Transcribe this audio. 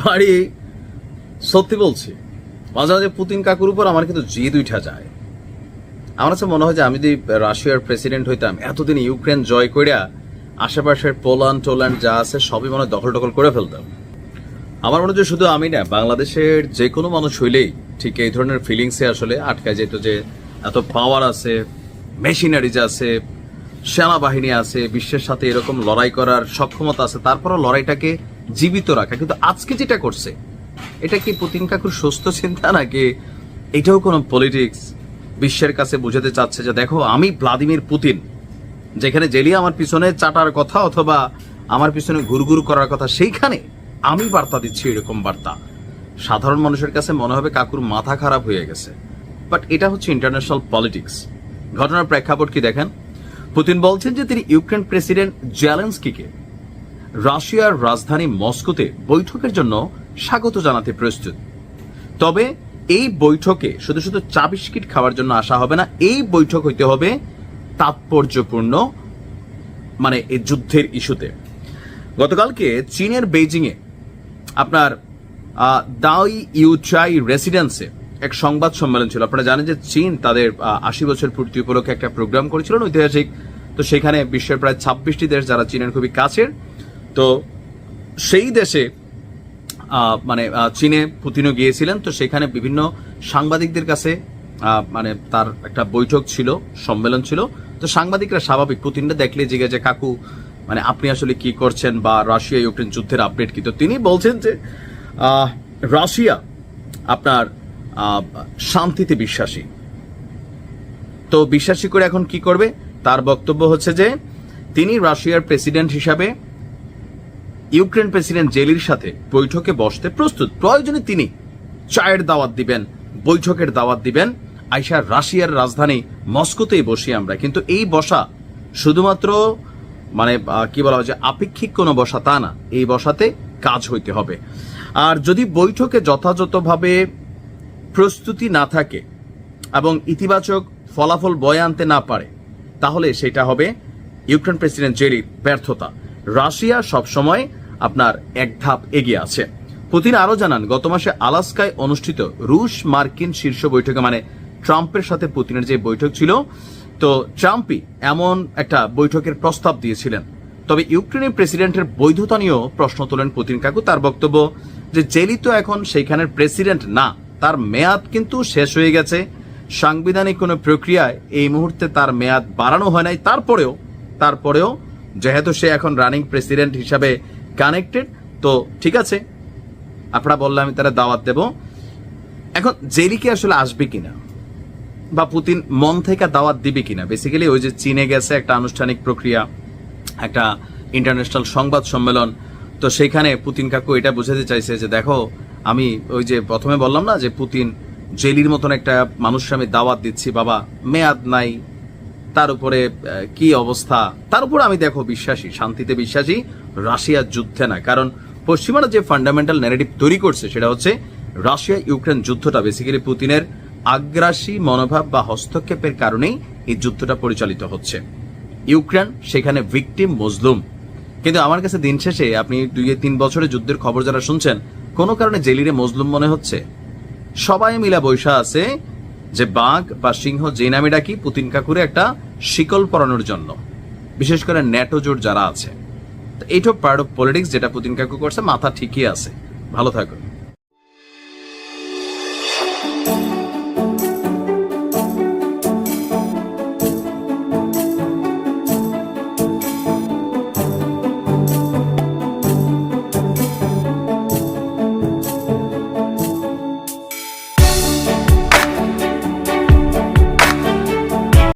বাড়ি। সত্যি বলছি, মাঝে মাঝে পুতিন কাকুর উপর আমার কিন্তু জিদ উঠা যায়। আমার কাছে মনে হয় যে আমি যদি রাশিয়ার প্রেসিডেন্ট হইতাম, এতদিন ইউক্রেন জয় করিয়া আশেপাশের পোল্যান্ড, টোল্যান্ড যা আছে সবই মনে হয় দখল টখল করে ফেলতাম। আমার মনে হয় শুধু আমি না, বাংলাদেশের যে কোনো মানুষ হইলেই ঠিক এই ধরনের ফিলিংসে আসলে আটকা যেত যে এত পাওয়ার আছে মেশিনারিজ আছে, সেনাবাহিনী আছে, বিশ্বের সাথে এরকম লড়াই করার সক্ষমতা আছে, তারপরও লড়াইটাকে জীবিত রাখা। কিন্তু আজকে যেটা করছে, এটা কি পুতিন কাকুর সুস্থ চিন্তা নাকি এটাও কোনো পলিটিক্স বিশ্বের কাছে বুঝাতে চাচ্ছে যে, দেখো, আমি ভ্লাদিমির পুতিন, যেখানে জেলি আমার পিছনে চাটার কথা অথবা আমার পিছনে ঘুরঘুর করার কথা, সেইখানে আমি বার্তা দিচ্ছি এরকম বার্তা। সাধারণ মানুষের কাছে মনে হবে কাকুর মাথা খারাপ হয়ে গেছে। বাট এটা হচ্ছে ইন্টারন্যাশনাল পলিটিক্স ঘটনার প্রেক্ষাপট কি দেখেন? পুতিন বলছেন যে তিনি ইউক্রেন প্রেসিডেন্ট জেলেন্সকিকে রাশিয়ার রাজধানী মস্কোতে বৈঠকের জন্য স্বাগত জানাতে প্রস্তুত। তবে এই বৈঠকে শুধু শুধু চা বিস্কিট খাওয়ার জন্য আসা হবে না, এই বৈঠক হইতে হবে তাৎপর্যপূর্ণ মানে এই যুদ্ধের ইস্যুতে। গতকালকে চীনের বেইজিং এ আপনার দাই ইউচাই রেসিডেন্সে এক সংবাদ সম্মেলন ছিল। আপনারা জানেন যে চীন তাদের আশি বছর পূর্তি উপলক্ষে একটা প্রোগ্রাম করেছিলেন ঐতিহাসিক তো সেখানে বিশ্বের প্রায় ছাব্বিশটি দেশ যারা চীনের খুবই কাছের তো সেই দেশে মানে চীনে পুতিনও গিয়েছিলেন। তো সেখানে বিভিন্ন সাংবাদিকদের কাছে মানে তার একটা বৈঠক ছিল, সম্মেলন ছিল। তো সাংবাদিকরা স্বাভাবিক পুতিনটা দেখলে জিজ্ঞাসা যে কাকু মানে আপনি আসলে কি করছেন? বা রাশিয়া ইউক্রেন যুদ্ধের আপডেট কি? তো তিনি বলছেন যে রাশিয়া আপনার শান্তিতে বিশ্বাসী। তো বিশ্বাসী করে এখন কি করবে? তার বক্তব্য হচ্ছে যে, তিনি রাশিয়ার প্রেসিডেন্ট হিসাবে ইউক্রেন প্রেসিডেন্ট জেলির সাথে বৈঠকে বসতে প্রস্তুত। প্রয়োজনে তিনি চায়ের দাওয়াত দিবেন, বৈঠকের দাওয়াত দিবেন। আইসা রাশিয়ার রাজধানী মস্কোতেই বসি আমরা। কিন্তু এই বসা শুধুমাত্র মানে কি বলা হয় যে আপেক্ষিক কোনো বসা তা না। এই বসাতে কাজ হইতে হবে। আর যদি বৈঠকে যথাযথভাবে প্রস্তুতি না থাকে এবং ইতিবাচক ফলাফল বয়ে আনতে না পারে, তাহলে সেটা হবে ইউক্রেন প্রেসিডেন্ট জেরির ব্যর্থতা। রাশিয়া সবসময় আপনার এক ধাপ এগিয়ে আছে। পুতিন আরও জানান, গত মাসে আলাস্কায় অনুষ্ঠিত রুশ মার্কিন শীর্ষ বৈঠকে মানে ট্রাম্পের সাথে পুতিনের যে বৈঠক ছিল, তো ট্রাম্পই এমন একটা বৈঠকের প্রস্তাব দিয়েছিলেন। তবে ইউক্রেনের প্রেসিডেন্টের বৈধতা নিয়েও প্রশ্ন তোলেন পুতিন কাকু। তার বক্তব্য যে জেলি তো এখন সেইখানের প্রেসিডেন্ট না, তার মেয়াদ কিন্তু শেষ হয়ে গেছে। সাংবিধানিক কোনো প্রক্রিয়ায় এই মুহূর্তে তার মেয়াদ বাড়ানো হয় নাই। তারপরেও তারপরেও যেহেতু সে এখন রানিং প্রেসিডেন্ট হিসাবে কানেক্টেড তো ঠিক আছে। আপনারা বললে আমি তারা দাওয়াত দেব। এখন জেলিকে আসলে আসবে কিনা? বা পুতিন মন থেকে দাওয়াত দিবে কিনা? বেসিক্যালি ওই যে চীনে গেছে একটা আনুষ্ঠানিক প্রক্রিয়া, একটা ইন্টারন্যাশনাল সংবাদ সম্মেলন। তো সেখানে পুতিন কাকু এটা বোঝাতে চাইছে যে দেখো, আমি ওই যে প্রথমে বললাম না যে পুতিন জেলির মতন একটা মানুষের আমি দাওয়াত দিচ্ছি, বাবা মেয়াদ নাই তার উপরে কি অবস্থা? তার উপর আমি দেখো বিশ্বাসী, শান্তিতে বিশ্বাসী রাশিয়ার যুদ্ধে না। কারণ পশ্চিমারা যে ফান্ডামেন্টাল ন্যারেটিভ তৈরি করছে, সেটা হচ্ছে রাশিয়া ইউক্রেন যুদ্ধটা বেসিক্যালি পুতিনের আগ্রাসী মনোভাব বা হস্তক্ষেপের কারণেই এই যুদ্ধটা পরিচালিত হচ্ছে। ইউক্রেন, সেখানে ভিকটিম মজলুম। কিন্তু আমার কাছে দিন শেষে, আপনি দুই তিন বছরের যুদ্ধের খবর যারা শুনছেন, কোনো কারণে জেলিরে মজলুম মনে হচ্ছে? সবাই মিলা বৈশা আছে যে বাঘ বা সিংহ যে নামে ডাকি, পুতিন কাকুরে একটা শিকল পরানোর জন্য। বিশেষ করে ন্যাটো জোট যারা আছে। এইটা পার্ট অফ পলিটিক্স যেটা পুতিন কাকু করছে, মাথা ঠিকই আছে। ভালো থাকুন।